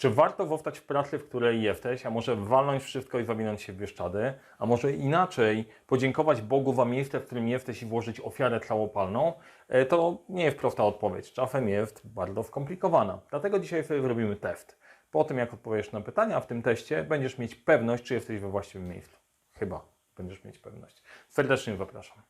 Czy warto wowtać w pracy, w której jesteś, a może walnąć wszystko i zawinąć się w Bieszczady? A może inaczej, podziękować Bogu za miejsce, w którym jesteś i włożyć ofiarę całopalną? E, To nie jest prosta odpowiedź. Czasem jest bardzo skomplikowana. Dlatego dzisiaj sobie zrobimy test. Po tym, jak odpowiesz na pytania w tym teście, będziesz mieć pewność, czy jesteś we właściwym miejscu. Chyba będziesz mieć pewność. Serdecznie zapraszam.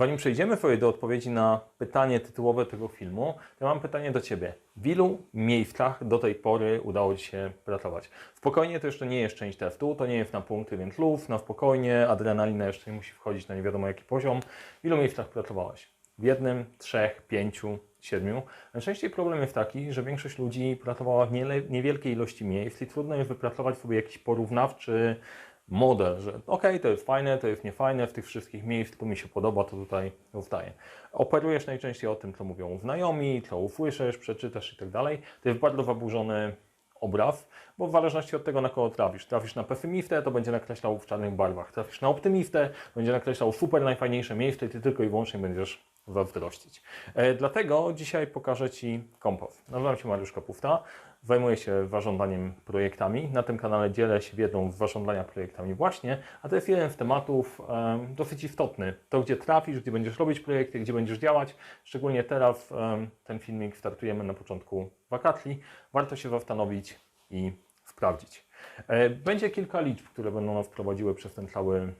Zanim przejdziemy sobie do odpowiedzi na pytanie tytułowe tego filmu, to mam pytanie do Ciebie. W ilu miejscach do tej pory udało Ci się pracować? Spokojnie to jeszcze nie jest część testu, to nie jest na punkty, więc luz, na spokojnie, adrenalina jeszcze nie musi wchodzić na nie wiadomo jaki poziom. W ilu miejscach pracowałeś? W jednym, trzech, pięciu, siedmiu. Najczęściej problem jest taki, że większość ludzi pracowała w niewielkiej ilości miejsc i trudno jest wypracować sobie jakiś porównawczy model, że okej, to jest fajne, to jest niefajne, w tych wszystkich miejsc, tu mi się podoba, to tutaj zostaje. Operujesz najczęściej o tym, co mówią znajomi, co usłyszysz, przeczytasz i tak dalej. To jest bardzo zaburzony obraz, bo w zależności od tego, na kogo trafisz. Trafisz na pesymistę, to będzie nakreślał w czarnych barwach. Trafisz na optymistę, będzie nakreślał super najfajniejsze miejsce i ty tylko i wyłącznie będziesz zazdrościć. E, dlatego dzisiaj pokażę Ci kompas. Nazywam się Mariusz Kapufta, zajmuję się zarządzaniem projektami. Na tym kanale dzielę się wiedzą z zarządzania projektami właśnie, a to jest jeden z tematów dosyć istotny. To, gdzie trafisz, gdzie będziesz robić projekty, gdzie będziesz działać. Szczególnie teraz ten filmik startujemy na początku wakacji. Warto się zastanowić i sprawdzić. E, Będzie kilka liczb, które będą nas prowadziły przez ten cały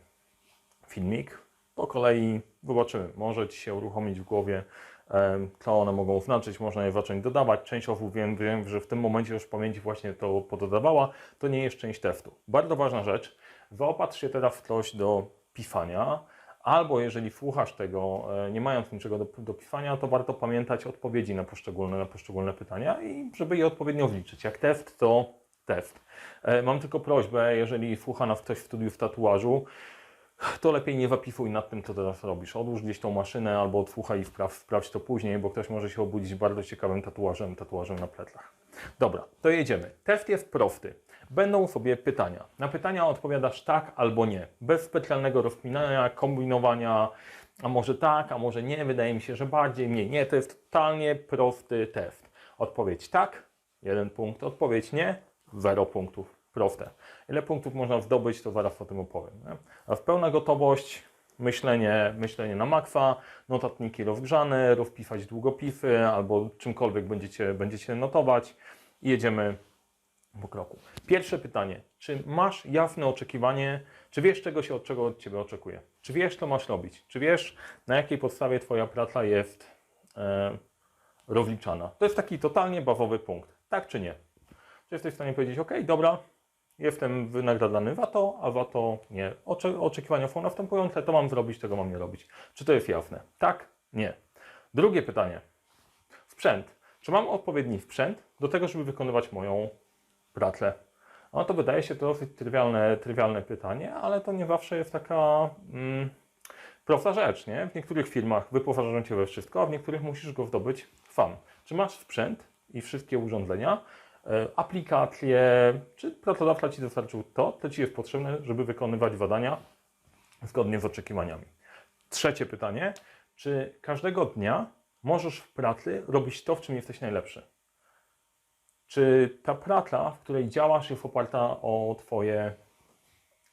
filmik. Po kolei zobaczymy. Może Ci się uruchomić w głowie, co one mogą znaczyć. Można je zacząć dodawać. Część osób wiem, wiem, że w tym momencie już w pamięci właśnie to pododawała. To nie jest część testu. Bardzo ważna rzecz. Zaopatrz się teraz w coś do pisania. Albo jeżeli słuchasz tego, e, nie mając niczego do, do pisania, to warto pamiętać odpowiedzi na poszczególne, na poszczególne pytania i żeby je odpowiednio wliczyć. Jak test, to test. E, Mam tylko prośbę, jeżeli słucha nas ktoś w studiu w tatuażu, to lepiej nie zapisuj nad tym, co teraz robisz. Odłóż gdzieś tą maszynę albo odsłuchaj i wpraw, sprawdź to później, bo ktoś może się obudzić bardzo ciekawym tatuażem, tatuażem na plecach. Dobra, to jedziemy. Test jest prosty. Będą sobie pytania. Na pytania odpowiadasz tak albo nie. Bez specjalnego rozkminania, kombinowania, a może tak, a może nie. Wydaje mi się, że bardziej nie. Nie, to jest totalnie prosty test. Odpowiedź tak, jeden punkt. Odpowiedź nie, zero punktów. Proste. Ile punktów można zdobyć, to zaraz o tym opowiem. Nie? A w pełna gotowość, myślenie, myślenie na makwa, notatniki rozgrzane, rozpisać długopisy albo czymkolwiek będziecie, będziecie notować i jedziemy po kroku. Pierwsze pytanie. Czy masz jasne oczekiwanie, czy wiesz, czego się od czego od Ciebie oczekuje? Czy wiesz, co masz robić? Czy wiesz, na jakiej podstawie Twoja praca jest e, rozliczana? To jest taki totalnie bawowy punkt. Tak czy nie? Czy jesteś w stanie powiedzieć, ok, dobra, jestem wynagradzany za to, a za to nie. Ocze, oczekiwania są następujące, to mam zrobić, tego mam nie robić. Czy to jest jasne? Tak? Nie. Drugie pytanie. Sprzęt. Czy mam odpowiedni sprzęt do tego, żeby wykonywać moją pracę? No to wydaje się to dosyć trywialne, trywialne pytanie, ale to nie zawsze jest taka mm, prosta rzecz, nie? W niektórych firmach wyposażają Cię we wszystko, a w niektórych musisz go zdobyć sam. Czy masz sprzęt i wszystkie urządzenia, aplikacje, czy pracodawca Ci dostarczył to, co Ci jest potrzebne, żeby wykonywać zadania zgodnie z oczekiwaniami? Trzecie pytanie. Czy każdego dnia możesz w pracy robić to, w czym jesteś najlepszy? Czy ta praca, w której działasz, jest oparta o Twoje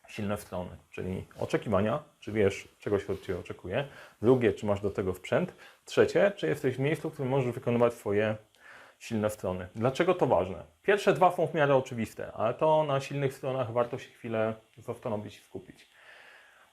silne strony, czyli oczekiwania, czy wiesz, czego się od Ciebie oczekuje. Drugie, czy masz do tego sprzęt. Trzecie, czy jesteś w miejscu, w którym możesz wykonywać swoje silne strony. Dlaczego to ważne? Pierwsze dwa są w miarę oczywiste, ale to na silnych stronach warto się chwilę zastanowić i skupić.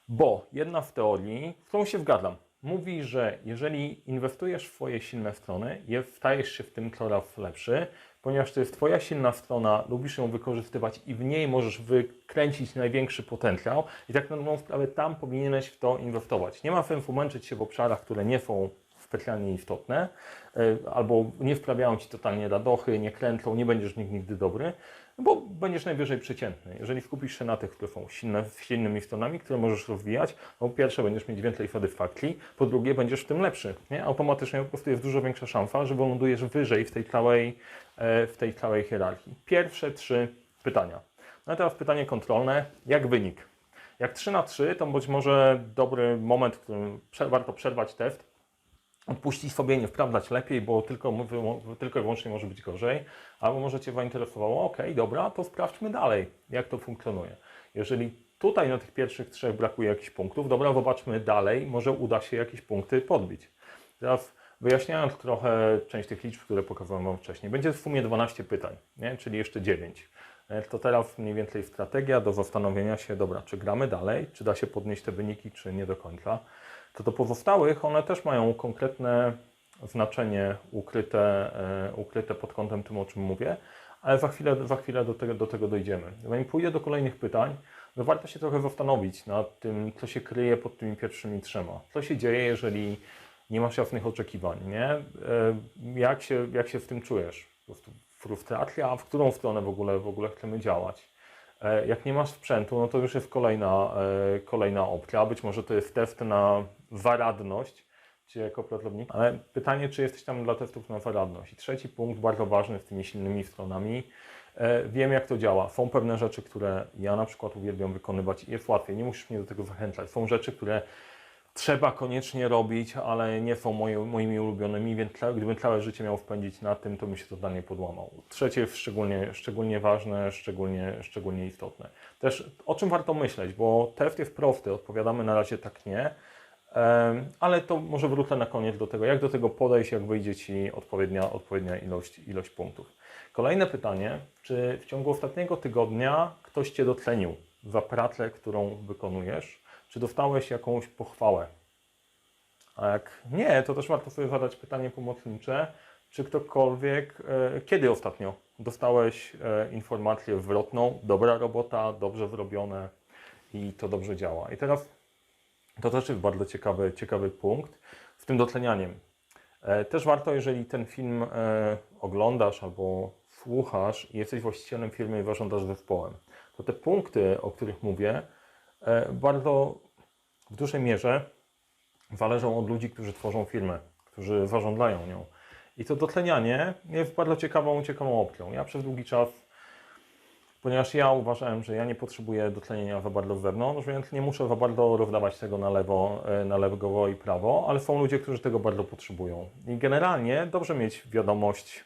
Bo jedna w teorii, w którą się zgadzam, mówi, że jeżeli inwestujesz w swoje silne strony, je- stajesz się w tym coraz lepszy, ponieważ to jest Twoja silna strona, lubisz ją wykorzystywać i w niej możesz wykręcić największy potencjał i tak na dobrą sprawę tam powinieneś w to inwestować. Nie ma sensu męczyć się w obszarach, które nie są specjalnie istotne, y, albo nie sprawiają Ci totalnie radochy, nie kręcą, nie będziesz nich nigdy dobry, bo będziesz najwyżej przeciętny. Jeżeli skupisz się na tych, które są silne, silnymi stronami, które możesz rozwijać, no po pierwsze będziesz mieć więcej satysfakcji, po drugie będziesz w tym lepszy. Nie? Automatycznie po prostu jest dużo większa szansa, że wylądujesz wyżej w tej całej, e, w tej całej hierarchii. Pierwsze trzy pytania. No a teraz pytanie kontrolne. Jak wynik? Jak 3 na 3, to być może dobry moment, w którym warto przerwać test, odpuścić sobie, nie sprawdzać lepiej, bo tylko, tylko i wyłącznie może być gorzej, albo może Cię zainteresowało, ok, dobra, to sprawdźmy dalej, jak to funkcjonuje. Jeżeli tutaj na tych pierwszych trzech brakuje jakichś punktów, dobra, zobaczmy dalej, może uda się jakieś punkty podbić. Teraz wyjaśniając trochę część tych liczb, które pokazałem Wam wcześniej, będzie w sumie 12 pytań, nie? czyli jeszcze 9. E, To teraz mniej więcej strategia do zastanowienia się, dobra, czy gramy dalej, czy da się podnieść te wyniki, czy nie do końca. To do pozostałych one też mają konkretne znaczenie ukryte, e, ukryte pod kątem tym, o czym mówię, ale za chwilę, za chwilę do, tego, do tego dojdziemy. Zanim pójdę do kolejnych pytań, no warto się trochę zastanowić nad tym, co się kryje pod tymi pierwszymi trzema. Co się dzieje, jeżeli nie masz jasnych oczekiwań, nie? E, Jak się, jak się w tym czujesz? Po prostu frustracja, w którą stronę w ogóle, w ogóle chcemy działać? E, Jak nie masz sprzętu, no to już jest kolejna, e, kolejna opcja. Być może to jest test na zaradność, czy jako pracownik. Ale pytanie, czy jesteś tam dla testów na zaradność. I trzeci punkt, bardzo ważny z tymi silnymi stronami. E, Wiem, jak to działa. Są pewne rzeczy, które ja na przykład uwielbiam wykonywać i jest łatwiej. Nie musisz mnie do tego zachęcać. Są rzeczy, które trzeba koniecznie robić, ale nie są moimi ulubionymi, więc gdybym całe życie miał spędzić na tym, to bym się totalnie podłamał. Trzecie szczególnie, szczególnie ważne, szczególnie, szczególnie istotne. Też o czym warto myśleć, bo test jest prosty, odpowiadamy na razie tak nie, ale to może wrócę na koniec do tego, jak do tego podejść, jak wyjdzie Ci odpowiednia, odpowiednia ilość, ilość punktów. Kolejne pytanie, czy w ciągu ostatniego tygodnia ktoś Cię docenił za pracę, którą wykonujesz? Czy dostałeś jakąś pochwałę? A jak nie, to też warto sobie zadać pytanie pomocnicze, czy ktokolwiek, e, kiedy ostatnio dostałeś e, informację zwrotną, dobra robota, dobrze zrobione i to dobrze działa. I teraz to też jest bardzo ciekawy, ciekawy punkt z tym docenianiem. E, Też warto, jeżeli ten film oglądasz albo słuchasz i jesteś właścicielem firmy i zarządzasz zespołem, to te punkty, o których mówię, bardzo w dużej mierze zależą od ludzi, którzy tworzą firmę, którzy zarządzają nią. I to docenianie jest bardzo ciekawą, ciekawą opcją. Ja przez długi czas, ponieważ ja uważałem, że ja nie potrzebuję docenienia za bardzo z zewnątrz, więc nie muszę za bardzo rozdawać tego na lewo, e, na lewo i prawo, ale są ludzie, którzy tego bardzo potrzebują. I generalnie dobrze mieć wiadomość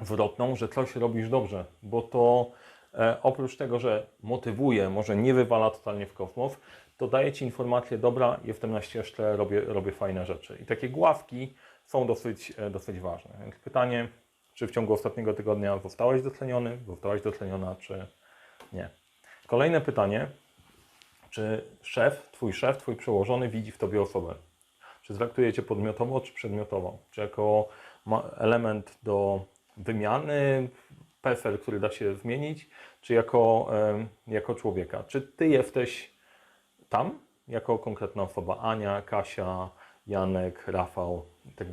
zwrotną, że coś robisz dobrze, bo to e, oprócz tego, że motywuje, może nie wywala totalnie w kosmos, to daje Ci informację, dobra, jestem na ścieżce, robię, robię fajne rzeczy. I takie gławki są dosyć, e, dosyć ważne. Więc pytanie, czy w ciągu ostatniego tygodnia zostałeś doceniony, zostałaś doceniona, czy nie. Kolejne pytanie, czy szef, Twój szef, Twój przełożony widzi w Tobie osobę? Czy traktuje Cię podmiotowo, czy przedmiotowo? Czy jako element do wymiany, PESEL, który da się zmienić, czy jako, jako człowieka? Czy Ty jesteś tam, jako konkretna osoba, Ania, Kasia, Janek, Rafał i tak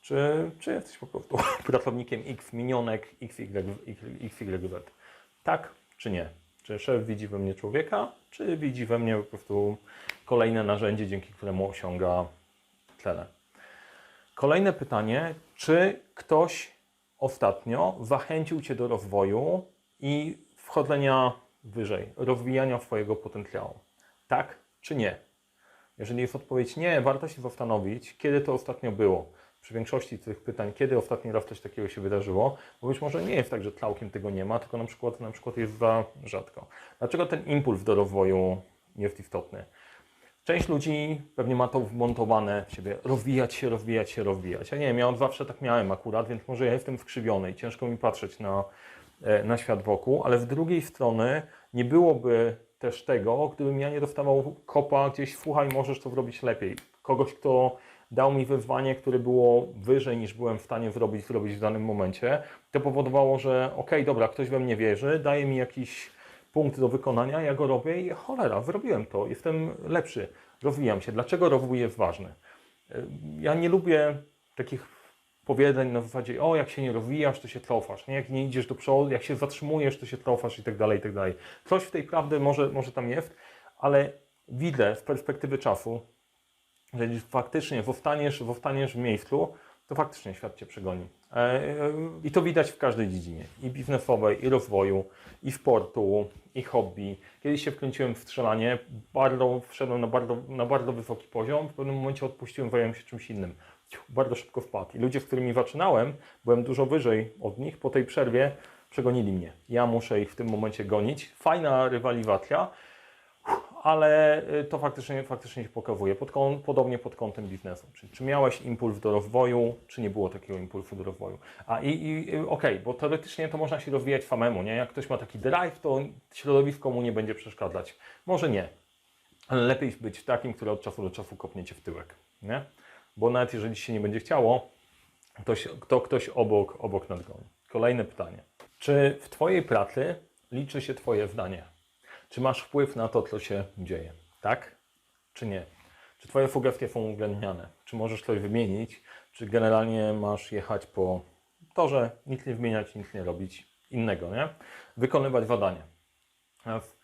czy, czy jesteś po prostu pracownikiem X minionek XY, XYZ? Tak czy nie? Czy szef widzi we mnie człowieka, czy widzi we mnie po prostu kolejne narzędzie, dzięki któremu osiąga cele? Kolejne pytanie, czy ktoś ostatnio zachęcił Cię do rozwoju i wchodzenia wyżej, rozwijania swojego potencjału? Tak czy nie? Jeżeli jest odpowiedź nie, warto się zastanowić, kiedy to ostatnio było. Przy większości tych pytań, kiedy ostatni raz coś takiego się wydarzyło, bo być może nie jest tak, że całkiem tego nie ma, tylko na przykład, na przykład jest za rzadko. Dlaczego ten impuls do rozwoju jest istotny? Część ludzi pewnie ma to wmontowane w siebie, rozwijać się, rozwijać się, rozwijać. Ja nie wiem, ja od zawsze tak miałem akurat, więc może ja jestem skrzywiony i ciężko mi patrzeć na, e, na świat wokół, ale z drugiej strony nie byłoby też tego, gdybym ja nie dostawał kopa gdzieś, słuchaj, możesz to zrobić lepiej. Kogoś, kto dał mi wyzwanie, które było wyżej niż byłem w stanie zrobić, zrobić w danym momencie. To powodowało, że okej, dobra, ktoś we mnie wierzy, daje mi jakiś punkt do wykonania, ja go robię i cholera, zrobiłem to, jestem lepszy, rozwijam się. Dlaczego rozwój jest ważny? Ja nie lubię takich powiedzeń na zasadzie, o jak się nie rozwijasz, to się cofasz, nie? jak nie idziesz do przodu, jak się zatrzymujesz, to się cofasz i tak dalej, i tak dalej. Coś w tej prawdy może, może tam jest, ale widzę z perspektywy czasu, że jeśli faktycznie zostaniesz, zostaniesz w miejscu, to faktycznie świat Cię przegoni. E, I to widać w każdej dziedzinie. I biznesowej, i rozwoju, i sportu, i hobby. Kiedyś się wkręciłem w strzelanie, bardzo, wszedłem na bardzo, na bardzo wysoki poziom, w pewnym momencie odpuściłem, zająłem się czymś innym. Bardzo szybko wpadł. I ludzie, z którymi zaczynałem, byłem dużo wyżej od nich, po tej przerwie przegonili mnie. Ja muszę ich w tym momencie gonić. Fajna rywalizacja, ale y, to faktycznie, faktycznie się pokazuje. Pod, kąt- podobnie pod kątem biznesu. Czy, czy miałeś impuls do rozwoju, czy nie było takiego impulsu do rozwoju? A i, i y, okej, bo teoretycznie to można się rozwijać samemu, nie? Jak ktoś ma taki drive, to środowisko mu nie będzie przeszkadzać. Może nie, ale lepiej być takim, który od czasu do czasu kopnie cię w tyłek, nie? Bo nawet jeżeli się nie będzie chciało, ktoś, to ktoś obok, obok nadgoni. Kolejne pytanie. Czy w Twojej pracy liczy się Twoje zdanie? Czy masz wpływ na to, co się dzieje? Tak? Czy nie? Czy Twoje sugestie są uwzględniane? Czy możesz coś wymienić? Czy generalnie masz jechać po torze, nic nie wymieniać, nic nie robić innego, nie? Wykonywać zadanie. W-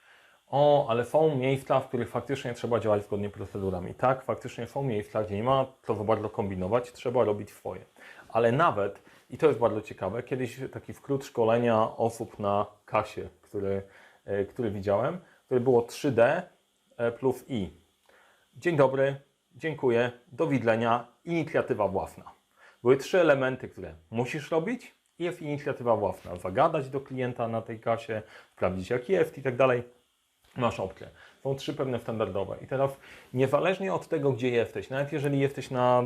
O, ale są miejsca, w których faktycznie trzeba działać zgodnie z procedurami. Tak, faktycznie są miejsca, gdzie nie ma co za bardzo kombinować, trzeba robić swoje. Ale nawet, i to jest bardzo ciekawe, kiedyś taki skrót szkolenia osób na kasie, który, e, który widziałem, który było 3D e, plus I. Dzień dobry, dziękuję, do widzenia, inicjatywa własna. Były trzy elementy, które musisz robić i jest inicjatywa własna. Zagadać do klienta na tej kasie, sprawdzić jak jest i tak dalej. Masz opcję. Są trzy pewne standardowe. I teraz niezależnie od tego, gdzie jesteś, nawet jeżeli jesteś na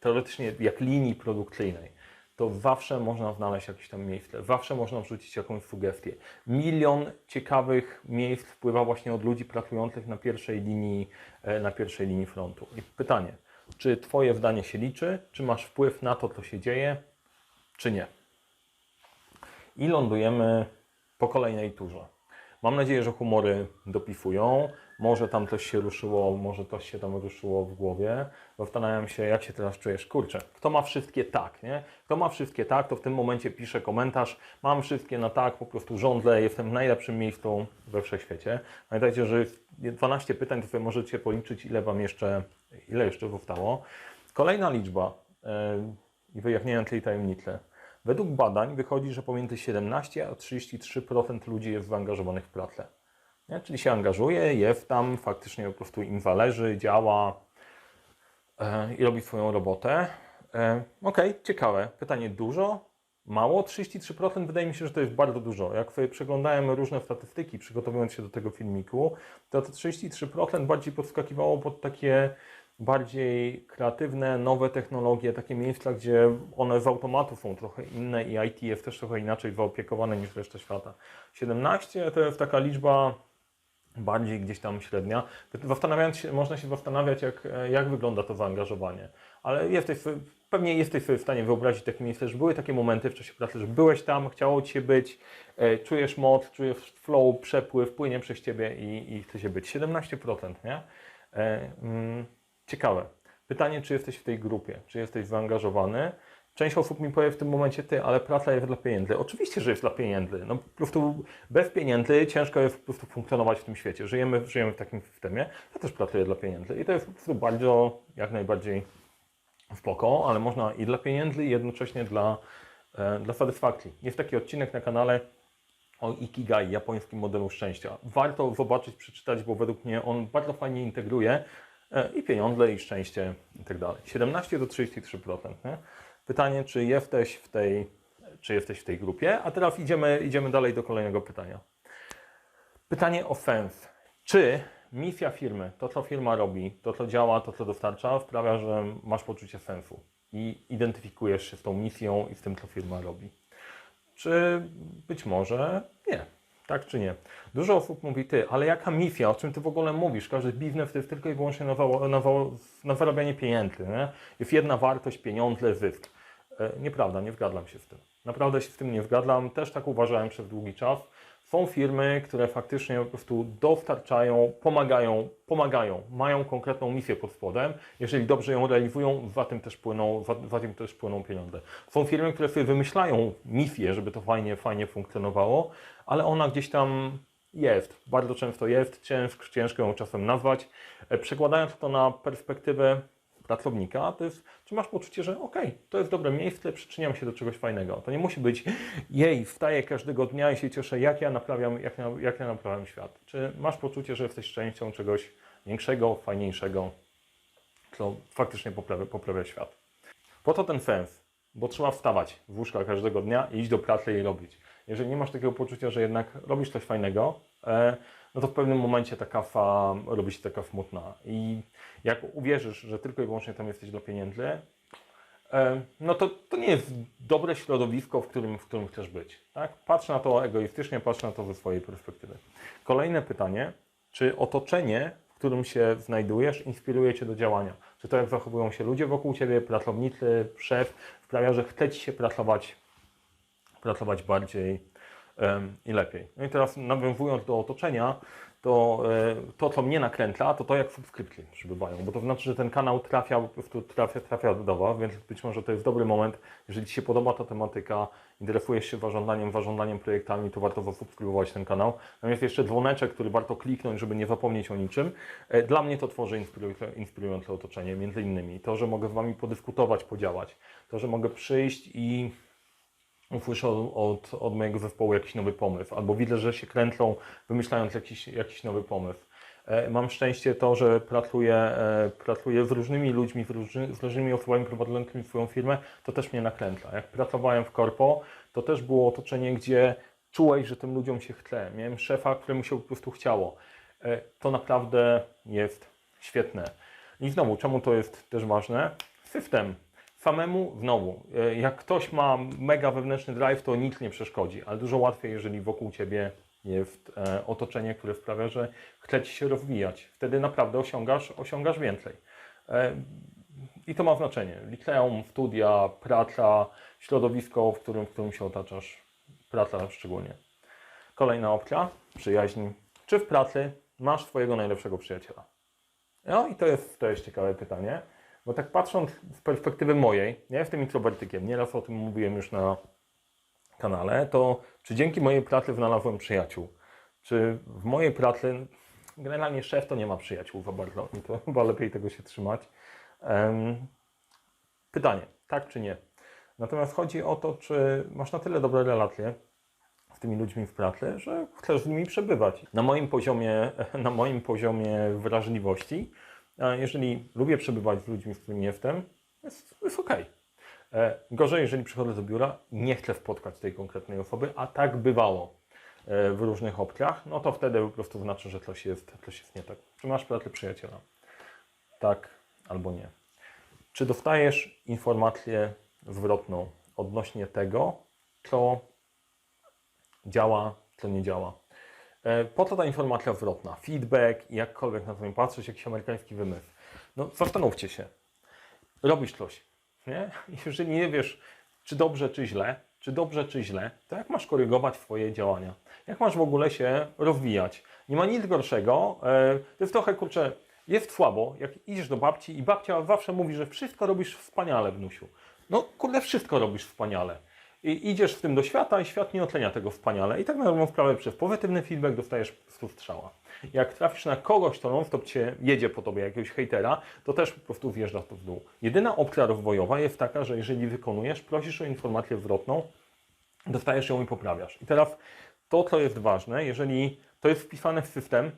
teoretycznie jak linii produkcyjnej, to zawsze można znaleźć jakieś tam miejsce, zawsze można wrzucić jakąś sugestię. Milion ciekawych miejsc wpływa właśnie od ludzi pracujących na pierwszej linii, e, na pierwszej linii frontu. I pytanie, czy Twoje zdanie się liczy, czy masz wpływ na to, co się dzieje, czy nie? I lądujemy po kolejnej turze. Mam nadzieję, że humory dopisują. Może tam coś się ruszyło, może coś się tam ruszyło w głowie. Zastanawiam się, jak się teraz czujesz. Kurczę, kto ma wszystkie tak, nie? Kto ma wszystkie tak, to w tym momencie pisze komentarz. Mam wszystkie na tak, po prostu rządzę, jestem w najlepszym miejscu we wszechświecie. Pamiętajcie, że jest 12 pytań, to sobie możecie policzyć, ile Wam jeszcze, ile jeszcze zostało. Kolejna liczba yy, i wyjaśniając tej tajemnicy. Według badań wychodzi, że pomiędzy 17 a 33% ludzi jest zaangażowanych w pracę. Nie? Czyli się angażuje, jest tam, faktycznie po prostu im zależy, działa e, i robi swoją robotę. E, Okej, ciekawe. Pytanie dużo? Mało? 33% wydaje mi się, że to jest bardzo dużo. Jak sobie przeglądałem różne statystyki, przygotowując się do tego filmiku, to to 33% bardziej podskakiwało pod takie bardziej kreatywne, nowe technologie, takie miejsca, gdzie one z automatu są trochę inne i IT jest też trochę inaczej zaopiekowane niż reszta świata. 17 to jest taka liczba bardziej gdzieś tam średnia. Zastanawiając się, można się zastanawiać, jak, jak wygląda to zaangażowanie. Ale jesteś, pewnie jesteś sobie w stanie wyobrazić takie miejsce, że były takie momenty w czasie pracy, że byłeś tam, chciało Ci się być, e, czujesz moc, czujesz flow, przepływ, płynie przez Ciebie i, i chce się być. 17%, nie? Ciekawe. Pytanie, czy jesteś w tej grupie, czy jesteś zaangażowany? Część osób mi powie w tym momencie, ty, ale praca jest dla pieniędzy. Oczywiście, że jest dla pieniędzy. No po prostu bez pieniędzy ciężko jest po prostu funkcjonować w tym świecie. Żyjemy, żyjemy w takim systemie. Ja też pracuję dla pieniędzy i to jest po prostu bardzo, jak najbardziej spoko, ale można i dla pieniędzy i jednocześnie dla, e, dla satysfakcji. Jest taki odcinek na kanale o Ikigai, japońskim modelu szczęścia. Warto zobaczyć, przeczytać, bo według mnie on bardzo fajnie integruje i pieniądze, i szczęście, i tak dalej. 17 do 33%. Nie? Pytanie, czy jesteś w tej, czy jesteś w tej grupie? A teraz idziemy, idziemy dalej do kolejnego pytania. Pytanie o sens. Czy misja firmy, to co firma robi, to co działa, to co dostarcza, sprawia, że masz poczucie sensu i identyfikujesz się z tą misją i z tym, co firma robi? Czy być może nie? Tak czy nie? Dużo osób mówi, ty, ale jaka misja, o czym ty w ogóle mówisz? Każdy biznes to jest tylko i wyłącznie na, wa- na, wa- na zarabianie pieniędzy. Nie? Jest jedna wartość, pieniądze, zysk. E, nieprawda, nie zgadzam się z tym. Naprawdę się z tym nie zgadzam. Też tak uważałem przez długi czas. Są firmy, które faktycznie po prostu dostarczają, pomagają, pomagają, mają konkretną misję pod spodem. Jeżeli dobrze ją realizują, za tym też płyną, za, za tym też płyną pieniądze. Są firmy, które sobie wymyślają misję, żeby to fajnie, fajnie funkcjonowało, ale ona gdzieś tam jest, bardzo często jest, ciężko, ciężko ją czasem nazwać. E, Przekładając to na perspektywę pracownika, to jest, czy masz poczucie, że okej, to jest dobre miejsce, przyczyniam się do czegoś fajnego. To nie musi być jej, wstaję każdego dnia i się cieszę, jak ja naprawiam, jak, ja- jak ja naprawiam świat. Czy masz poczucie, że jesteś częścią czegoś większego, fajniejszego, co faktycznie poprawia, poprawia świat. Po to ten sens, bo trzeba wstawać w łóżka każdego dnia i iść do pracy i robić. Jeżeli nie masz takiego poczucia, że jednak robisz coś fajnego, e, no to w pewnym momencie ta kafa robi się taka smutna. I jak uwierzysz, że tylko i wyłącznie tam jesteś dla pieniędzy, e, no to, to nie jest dobre środowisko, w którym, w którym chcesz być. Tak? Patrz na to egoistycznie, patrz na to ze swojej perspektywy. Kolejne pytanie, czy otoczenie, w którym się znajdujesz, inspiruje Cię do działania? Czy to, jak zachowują się ludzie wokół Ciebie, pracownicy, szef, sprawia, że chce Ci się pracować, pracować bardziej i lepiej. No i teraz nawiązując do otoczenia, to e, to, co mnie nakręca, to to, jak subskrypcje przybywają, bo to znaczy, że ten kanał trafia, po prostu trafia, trafia do Was, więc być może to jest dobry moment, jeżeli Ci się podoba ta tematyka, interesujesz się warządaniem, warządaniem projektami, to warto zasubskrybować ten kanał. Tam jest jeszcze dzwoneczek, który warto kliknąć, żeby nie zapomnieć o niczym. E, Dla mnie to tworzy inspirujące, inspirujące otoczenie, między innymi to, że mogę z Wami podyskutować, podziałać, to, że mogę przyjść i usłyszę od, od mojego zespołu jakiś nowy pomysł, albo widzę, że się kręcą, wymyślając jakiś, jakiś nowy pomysł. E, Mam szczęście to, że pracuję, e, pracuję z różnymi ludźmi, z, z różnymi osobami prowadzącymi swoją firmę, to też mnie nakręca. Jak pracowałem w korpo, to też było otoczenie, gdzie czułeś, że tym ludziom się chce. Miałem szefa, któremu się po prostu chciało. E, To naprawdę jest świetne. I znowu, czemu to jest też ważne? System. Samemu, znowu, e, jak ktoś ma mega wewnętrzny drive, to nic nie przeszkodzi, ale dużo łatwiej, jeżeli wokół Ciebie jest e, otoczenie, które sprawia, że chce Ci się rozwijać. Wtedy naprawdę osiągasz, osiągasz więcej. E, I to ma znaczenie. Liceum, studia, praca, środowisko, w którym, w którym się otaczasz, praca szczególnie. Kolejna opcja, przyjaźń. Czy w pracy masz swojego najlepszego przyjaciela? No i to jest, to jest ciekawe pytanie, bo tak patrząc z perspektywy mojej, ja jestem introwertykiem, nieraz o tym mówiłem już na kanale, to czy dzięki mojej pracy znalazłem przyjaciół? Czy w mojej pracy, generalnie szef to nie ma przyjaciół za bardzo to chyba lepiej tego się trzymać. Em, pytanie, tak czy nie? Natomiast chodzi o to, czy masz na tyle dobre relacje z tymi ludźmi w pracy, że chcesz z nimi przebywać. Na moim poziomie, na moim poziomie wrażliwości, jeżeli lubię przebywać z ludźmi, z którymi jestem, jest, jest ok. Gorzej, jeżeli przychodzę do biura i nie chcę spotkać tej konkretnej osoby, a tak bywało e, w różnych opcjach, no to wtedy po prostu znaczy, że coś jest, coś jest nie tak. Czy masz w pracy przyjaciela? Tak albo nie. Czy dostajesz informację zwrotną odnośnie tego, co działa, co nie działa? E, Po co ta informacja zwrotna? Feedback, jakkolwiek na to nie patrzeć, jakiś amerykański wymysł. No zastanówcie się. Robisz coś, nie? Jeżeli nie wiesz, czy dobrze, czy źle, czy dobrze, czy źle, to jak masz korygować swoje działania? Jak masz w ogóle się rozwijać? Nie ma nic gorszego. e, To jest trochę, kurczę, jest słabo, jak idziesz do babci i babcia zawsze mówi, że wszystko robisz wspaniale, wnusiu. No, kurde, wszystko robisz wspaniale. I idziesz w tym do świata i świat nie ocenia tego wspaniale. I tak na dobrą sprawę przez pozytywny feedback dostajesz prostu strzała. Jak trafisz na kogoś, kto non-stop cię jedzie po tobie, jakiegoś hejtera, to też po prostu wjeżdża to w dół. Jedyna opcja rozwojowa jest taka, że jeżeli wykonujesz, prosisz o informację zwrotną, dostajesz ją i poprawiasz. I teraz to, co jest ważne, jeżeli to jest wpisane w system,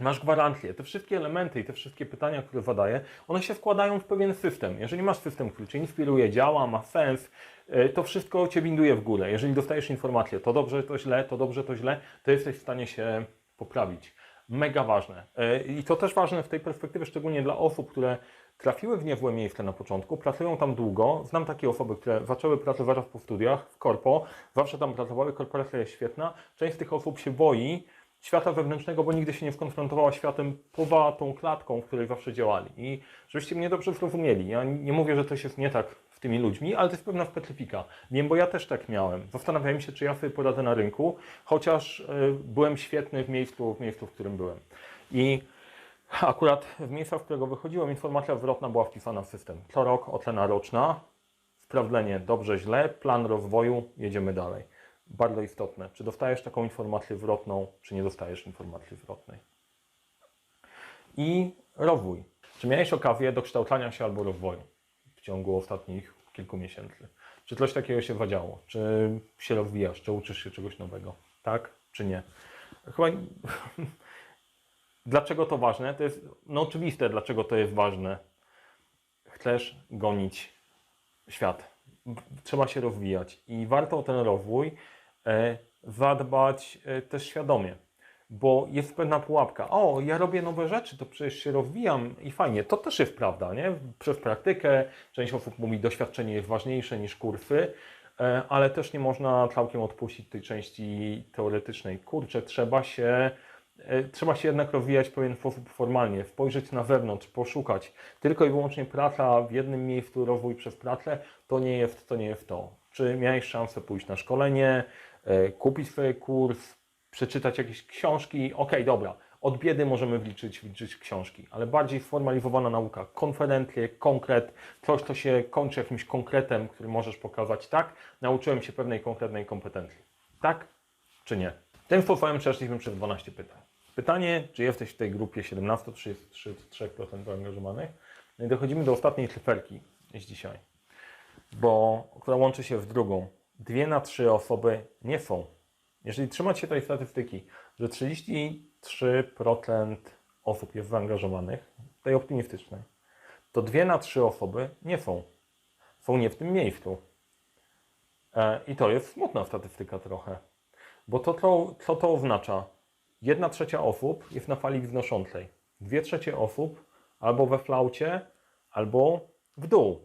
masz gwarancję. Te wszystkie elementy i te wszystkie pytania, które zadaję, one się wkładają w pewien system. Jeżeli masz system, który Cię inspiruje, działa, ma sens, y, to wszystko Cię winduje w górę. Jeżeli dostajesz informację, to dobrze, to źle, to dobrze, to źle, to jesteś w stanie się poprawić. Mega ważne. Y, I to też ważne w tej perspektywie, szczególnie dla osób, które trafiły w niezłe miejsce na początku, pracują tam długo. Znam takie osoby, które zaczęły pracę zaraz po studiach w korpo, zawsze tam pracowały, korporacja jest świetna. Część z tych osób się boi świata wewnętrznego, bo nigdy się nie skonfrontowała z światem poza tą klatką, w której zawsze działali. I żebyście mnie dobrze zrozumieli, ja nie mówię, że coś jest nie tak z tymi ludźmi, ale to jest pewna specyfika. Wiem, bo ja też tak miałem. Zastanawiałem się, czy ja sobie poradzę na rynku, chociaż y, byłem świetny w miejscu, w miejscu, w którym byłem. I akurat w miejscu, w którego wychodziłem, informacja zwrotna była wpisana w system. Co rok ocena roczna, sprawdzenie dobrze, źle, plan rozwoju, jedziemy dalej. Bardzo istotne. Czy dostajesz taką informację zwrotną, czy nie dostajesz informacji zwrotnej. I rozwój. Czy miałeś okazję dokształcania się albo rozwoju w ciągu ostatnich kilku miesięcy? Czy coś takiego się wadziało? Czy się rozwijasz? Czy uczysz się czegoś nowego? Tak czy nie? Chyba... Dlaczego to ważne? To jest no oczywiste, dlaczego to jest ważne. Chcesz gonić świat. Trzeba się rozwijać i warto o ten rozwój e, zadbać e, też świadomie, bo jest pewna pułapka. O, ja robię nowe rzeczy, to przecież się rozwijam i fajnie. To też jest prawda, nie? Przez praktykę część osób mówi, doświadczenie jest ważniejsze niż kursy, e, ale też nie można całkiem odpuścić tej części teoretycznej. Kurczę, trzeba się trzeba się jednak rozwijać w pewien sposób formalnie, spojrzeć na wewnątrz, poszukać. Tylko i wyłącznie praca w jednym miejscu, rozwój przez pracę, to nie jest to. Nie jest to. Czy miałeś szansę pójść na szkolenie, e, kupić sobie kurs, przeczytać jakieś książki? Okej, dobra. Od biedy możemy wliczyć, wliczyć książki, ale bardziej sformalizowana nauka, konferencje, konkret, coś, co się kończy jakimś konkretem, który możesz pokazać, tak, nauczyłem się pewnej konkretnej kompetencji. Tak czy nie? Tym sposobem przeszliśmy przez 12 pytań. Pytanie, czy jesteś w tej grupie 17-33% zaangażowanych? No i dochodzimy do ostatniej cyferki z dzisiaj, bo, która łączy się w drugą. Dwie na trzy osoby nie są. Jeżeli trzymać się tej statystyki, że 33% osób jest zaangażowanych, tej optymistycznej, to dwie na trzy osoby nie są. Są nie w tym miejscu. E, I to jest smutna statystyka trochę. Bo to, co to oznacza? Jedna trzecia osób jest na fali wznoszącej. Dwie trzecie osób albo we flaucie, albo w dół.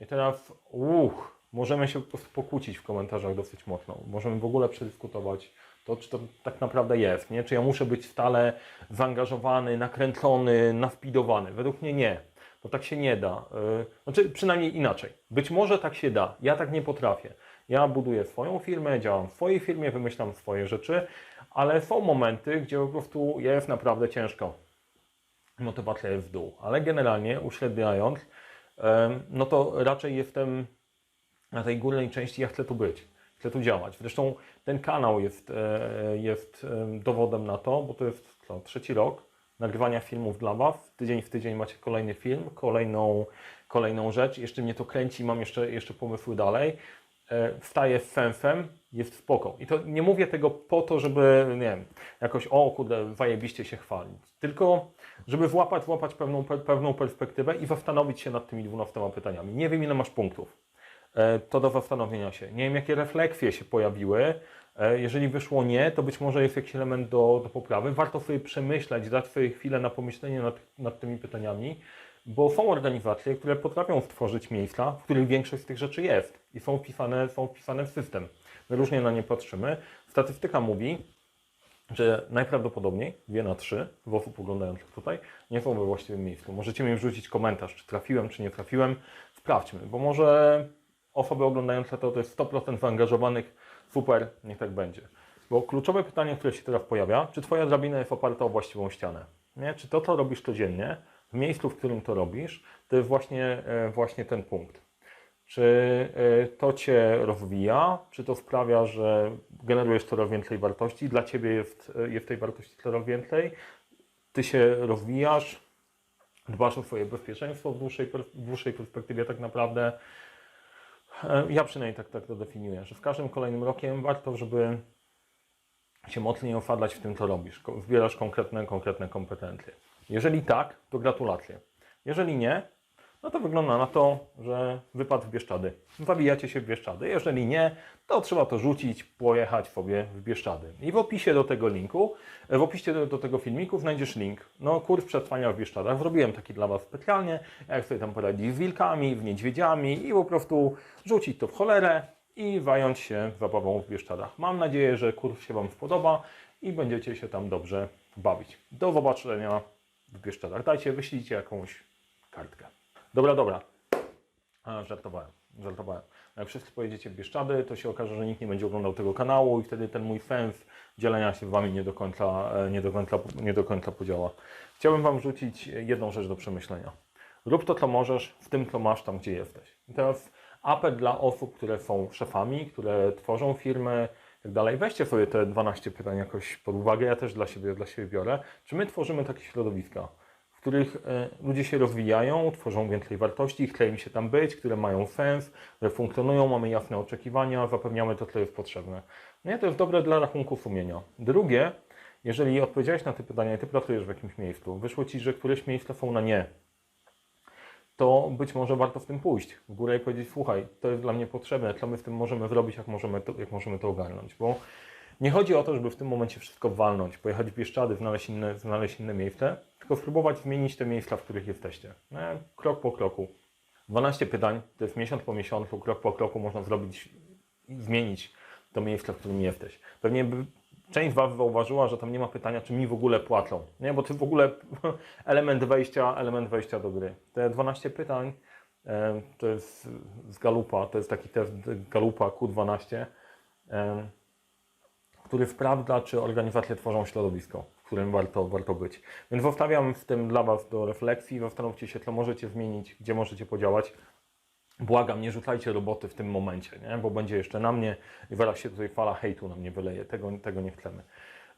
I teraz, uch, możemy się pokłócić w komentarzach dosyć mocno. Możemy w ogóle przedyskutować to, czy to tak naprawdę jest, nie? Czy ja muszę być stale zaangażowany, nakręcony, nawpidowany. Według mnie nie. Bo tak się nie da. Yy, Znaczy, przynajmniej inaczej. Być może tak się da. Ja tak nie potrafię. Ja buduję swoją firmę, działam w swojej firmie, wymyślam swoje rzeczy, ale są momenty, gdzie po prostu jest naprawdę ciężko. Motywacja jest w dół. Ale generalnie uśredniając, no to raczej jestem na tej górnej części, ja chcę tu być, chcę tu działać. Zresztą ten kanał jest, e, jest em, dowodem na to, bo to jest co, trzeci rok nagrywania filmów dla Was. Tydzień w tydzień macie kolejny film, kolejną, kolejną rzecz. Jeszcze mnie to kręci, mam jeszcze, jeszcze pomysły dalej. E, Wstaję z sensem, jest spoko. I to nie mówię tego po to, żeby, nie wiem, jakoś, o kurde, zajebiście się chwalić. Tylko, żeby włapać, włapać pewną, pe- pewną perspektywę i zastanowić się nad tymi 12 pytaniami. Nie wiem, ile masz punktów. E, To do zastanowienia się. Nie wiem, jakie refleksje się pojawiły. E, Jeżeli wyszło nie, to być może jest jakiś element do, do poprawy. Warto sobie przemyśleć, dać sobie chwilę na pomyślenie nad, nad tymi pytaniami, bo są organizacje, które potrafią stworzyć miejsca, w których większość z tych rzeczy jest i są wpisane, są wpisane w system. My różnie na nie patrzymy. Statystyka mówi, że najprawdopodobniej dwie na trzy w osób oglądających tutaj nie są we właściwym miejscu. Możecie mi wrzucić komentarz, czy trafiłem, czy nie trafiłem. Sprawdźmy, bo może osoby oglądające to, to jest 100% zaangażowanych. Super, niech tak będzie. Bo kluczowe pytanie, które się teraz pojawia, czy Twoja drabina jest oparta o właściwą ścianę? Nie? Czy to, co robisz codziennie, w miejscu, w którym to robisz, to jest właśnie, e, właśnie ten punkt. Czy e, to Cię rozwija, czy to sprawia, że generujesz coraz więcej wartości, dla Ciebie jest, e, jest tej wartości coraz więcej, Ty się rozwijasz, dbasz o swoje bezpieczeństwo w dłuższej, w dłuższej perspektywie tak naprawdę. Ja przynajmniej tak, tak to definiuję, że z każdym kolejnym rokiem warto, żeby się mocniej osadlać w tym, co robisz. Zbierasz konkretne, konkretne kompetencje. Jeżeli tak, to gratulacje. Jeżeli nie, no to wygląda na to, że wypadł w Bieszczady. Zabijacie się w Bieszczady. Jeżeli nie, to trzeba to rzucić, pojechać sobie w Bieszczady. I w opisie do tego linku, w opisie do, tego filmiku znajdziesz link. No, kurs przetrwania w Bieszczadach. Zrobiłem taki dla Was specjalnie, jak sobie tam poradzić z wilkami, z niedźwiedziami i po prostu rzucić to w cholerę i zająć się zabawą w Bieszczadach. Mam nadzieję, że kurs się Wam spodoba i będziecie się tam dobrze bawić. Do zobaczenia Bieszczadach. Dajcie, wyślijcie jakąś kartkę. Dobra, dobra. A, żartowałem, żartowałem. Jak wszyscy pojedziecie w Bieszczady, to się okaże, że nikt nie będzie oglądał tego kanału i wtedy ten mój sens dzielenia się Wami nie do końca, e, nie do końca, nie do końca podziała. Chciałbym Wam rzucić jedną rzecz do przemyślenia. Rób to, co możesz, w tym, co masz, tam, gdzie jesteś. I teraz apel dla osób, które są szefami, które tworzą firmy, tak dalej. Weźcie sobie te 12 pytań jakoś pod uwagę. Ja też dla siebie, dla siebie biorę. Czy my tworzymy takie środowiska, w których e, ludzie się rozwijają, tworzą więcej wartości, chce im się tam być, które mają sens, które funkcjonują, mamy jasne oczekiwania, zapewniamy to, co jest potrzebne. No i to jest dobre dla rachunku sumienia. Drugie, jeżeli odpowiedziałeś na te pytania i ty pracujesz w jakimś miejscu, wyszło ci, że któreś miejsca są na nie, to być może warto w tym pójść w górę i powiedzieć, słuchaj, to jest dla mnie potrzebne, co my z tym możemy zrobić, jak możemy to, jak możemy to ogarnąć, bo nie chodzi o to, żeby w tym momencie wszystko walnąć, pojechać w Bieszczady, znaleźć inne, znaleźć inne miejsce, tylko spróbować zmienić te miejsca, w których jesteście. No, krok po kroku. 12 pytań, to jest miesiąc po miesiącu, krok po kroku można zrobić zmienić to miejsce, w którym jesteś. Pewnie by część Was zauważyła, że tam nie ma pytania, czy mi w ogóle płacą. Nie, bo to w ogóle element wejścia, element wejścia do gry. Te 12 pytań to jest z Galupa, to jest taki test Galupa Q12, e, który sprawdza, czy organizacje tworzą środowisko, w którym warto, warto być. Więc zostawiam w tym dla Was do refleksji, zastanówcie się, co możecie zmienić, gdzie możecie podziałać. Błagam, nie rzucajcie roboty w tym momencie, nie? bo będzie jeszcze na mnie i zaraz się tutaj fala hejtu na mnie wyleje. Tego, tego nie chcemy.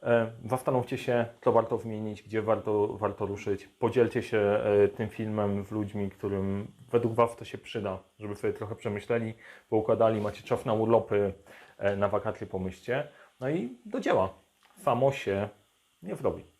E, Zastanówcie się, co warto zmienić, gdzie warto, warto ruszyć. Podzielcie się e, tym filmem z ludźmi, którym według Was to się przyda, żeby sobie trochę przemyśleli, poukładali, macie czas na urlopy, e, na wakacje pomyślcie. No i do dzieła. Samo się nie zrobi.